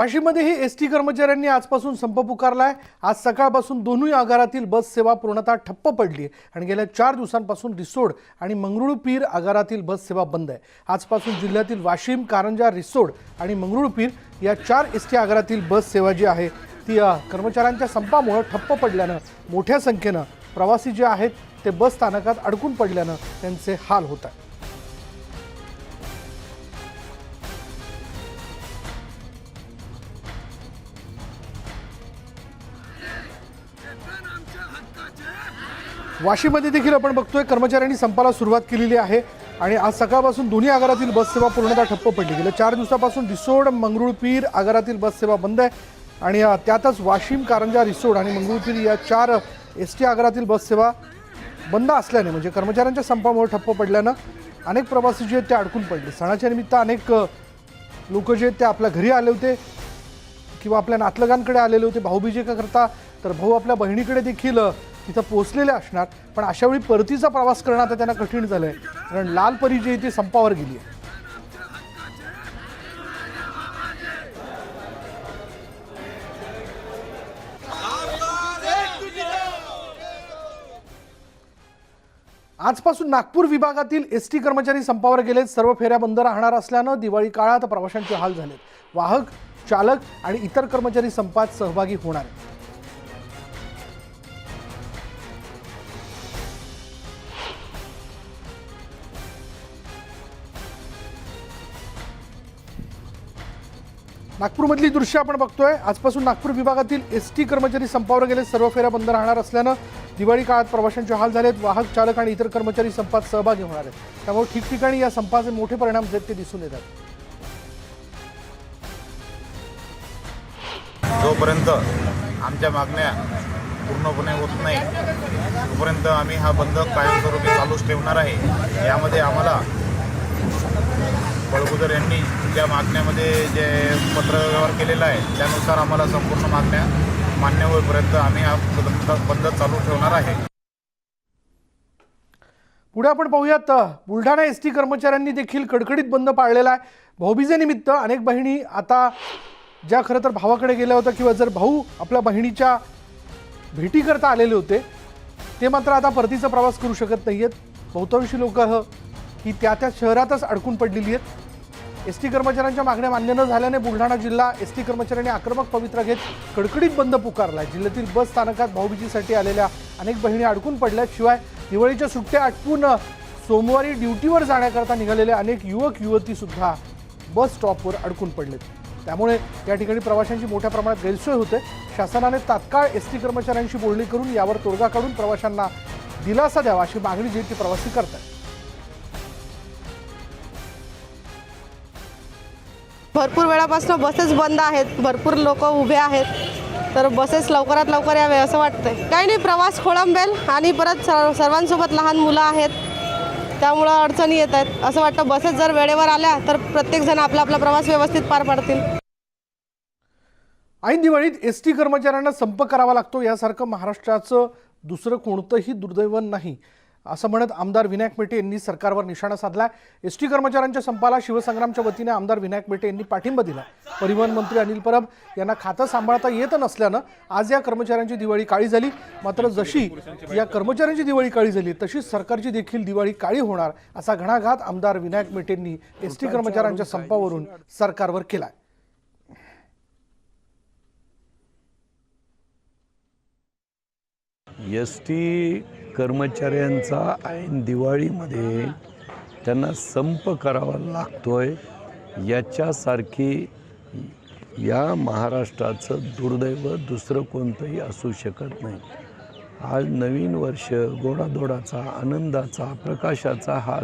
वाशिममध्येही S T कर्मचाऱ्यांनी आजपासून संप पुकारलाय. आज सकाळपासून दोन्ही आगारातील बस सेवा पूर्णतः ठप्प पडली आहे आणि गेल्या चार दिवसांपासून रिसोड आणि मंगरुळपीर आगारातील बस सेवा बंद आहे. आजपासून जिल्ह्यातील वाशिम कारंजा रिसोड आणि मंगरुळपीर या चार एस टी आगारातील बस सेवा जी आहे ती कर्मचाऱ्यांच्या संपामुळं ठप्प पडल्यानं मोठ्या संख्येनं प्रवासी जे आहेत ते बस स्थानकात अडकून पडल्यानं त्यांचे हाल होत आहेत. वाशीमध्ये देखील आपण बघतोय कर्मचाऱ्यांनी संपाला सुरुवात केलेली आहे. आणि आज सकाळपासून दोन्ही आगारातील बससेवा पूर्णतः ठप्प पडली. गेल्या चार दिवसापासून रिसोड मंगरुळपीर आगारातील बससेवा बंद आहे. आणि त्यातच वाशिम कारंजा रिसोड आणि मंगरुळपीर या चार एस टी आगारातील बससेवा बंद असल्याने म्हणजे कर्मचाऱ्यांच्या संपामुळे ठप्प पडल्यानं अनेक प्रवासी जे आहेत ते अडकून पडले. सणाच्या निमित्त अनेक लोक जे आहेत ते आपल्या घरी आले होते किंवा आपल्या नातलगांकडे आलेले होते भाऊबीजेकरता. करता तर भाऊ आपल्या बहिणीकडे देखील तिथं पोहोचलेले असणार पण अशावेळी परतीचा प्रवास करणं आता त्यांना कठीण झालं आहे कारण लाल परी जी आहे ती संपावर गेली आहे. आजपासून नागपूर विभागातील एस टी कर्मचारी संपावर गेलेत सर्व फेऱ्या बंद राहणार असल्यानं दिवाळी काळात प्रवाशांचे हाल झालेत. वाहक चालक आणि इतर कर्मचारी संपात सहभागी होणार आहेत. नागपूरमधली दृश्य आपण बघतोय. आजपासून नागपूर विभागातील एस टी कर्मचारी संपावर गेले. सर्व फेऱ्या बंद राहणार असल्यानं दिवाळी काळात प्रवाशांचे हाल झालेत. वाहक चालक आणि इतर कर्मचारी संपात सहभागी होणार आहेत. त्यामुळे ठिकठिकाणी या संपाचे मोठे परिणाम जे आहेत ते दिसून येतात. जोपर्यंत आमच्या मागण्या पूर्णपणे होत नाही तोपर्यंत आम्ही हा बंद कायमस्वरूपी चालूच ठेवणार आहे. यामध्ये आम्हाला बळगुदर यांनी ज्या मागण्यामध्ये जे पत्रव्यवहार केलेला आहे त्यानुसार आम्हाला संपूर्ण मागण्या मान्य होईपर्यंत आम्ही हा बंद चालू ठेवणार आहे. पुढे आपण पाहूयात बुलढाणा एस टी कर्मचाऱ्यांनी देखील कडकडीत बंद पाळलेला आहे. भाऊबीजेनिमित्त अनेक बहिणी आता ज्या खरं तर भावाकडे गेल्या होत्या किंवा जर भाऊ आपल्या बहिणीच्या भेटीकरता आलेले होते ते मात्र आता परतीचा प्रवास करू शकत नाही आहेत बहुतांशी लोक ही त्या त्या शहरातच अडकून पडलेली आहेत. एस टी कर्मचाऱ्यांच्या मागण्या मान्य न झाल्याने बुलढाणा जिल्हा एस टी कर्मचाऱ्यांनी आक्रमक पवित्रा घेत कडकडीत बंद पुकारला जिल्ह्यातील बस स्थानकात भाऊबीजीसाठी आलेल्या अनेक बहिणी अडकून पडल्या शिवाय दिवाळीच्या सुट्ट्या आटपून सोमवारी ड्युटीवर जाण्याकरता निघालेले अनेक युवक युवती सुद्धा बस स्टॉपवर अडकून पडलेत. त्यामुळे या ठिकाणी प्रवाशांची मोठ्या प्रमाणात गैरसोय होते. शासनाने तात्काळ एस टी कर्मचाऱ्यांशी बोलणी करून यावर तोडगा काढून प्रवाशांना दिलासा द्यावा अशी मागणी जी ती प्रवासी करतात भरपूर वेळापासून बसेस बंद आहेत भरपूर लोक उभे आहेत. तर बसेस लवकरात लवकर यावे असं वाटतंय. काही नाही प्रवास खोळंबेल आणि परत सर्व सर्वांसोबत लहान मुलं आहेत. त्यामुळं अडचणी येत आहेत. असं वाटतं बसेस जर वेळेवर आल्या तर प्रत्येकजण आपला आपला प्रवास व्यवस्थित पार पाडतील. ऐन दिवाळीत एस टी कर्मचाऱ्यांना संप करावा लागतो. यासारखं महाराष्ट्राचं दुसरं कोणतंही दुर्दैव नाही. असं म्हणत आमदार विनायक मेटे यांनी सरकारवर निशाणा साधला. एस टी कर्मचाऱ्यांच्या संपाला शिवसंग्रामच्या वतीने आमदार विनायक मेटे यांनी पाठिंबा दिला. परिवहन मंत्री अनिल परब यांना खातं सांभाळता येत नसल्यानं आज या कर्मचाऱ्यांची दिवाळी काळी झाली. मात्र जशी या कर्मचाऱ्यांची दिवाळी काळी झाली तशीच सरकारची देखील दिवाळी काळी होणार असा घणाघात आमदार विनायक मेटेंनी एस टी कर्मचाऱ्यांच्या संपावरून सरकारवर केलाय. एस टी कर्मचाऱ्यांचा ऐन दिवाळीमध्ये त्यांना संप करावा लागतोय याच्यासारखी या महाराष्ट्राचं दुर्दैव दुसरं कोणतंही असू शकत नाही. आज नवीन वर्ष गोडाधोडाचा आनंदाचा प्रकाशाचा हा